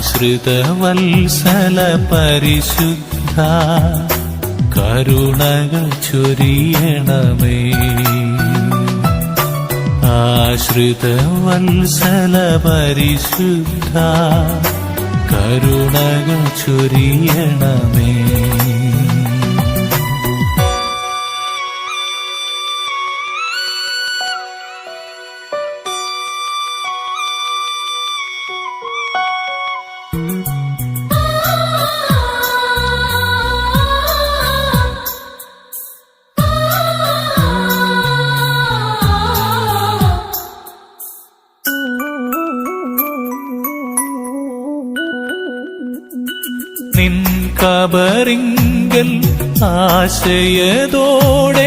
ആശ്രിതവത്സല പരിശുദ്ധ കരുണകൾ ചൊരിയണമേ. ആശ്രിതവത്സല പരിശുദ്ധ കരുണകൾ ചൊരിയണമേ. നിൻ കബറിങ്കൽ ആശയതോടെ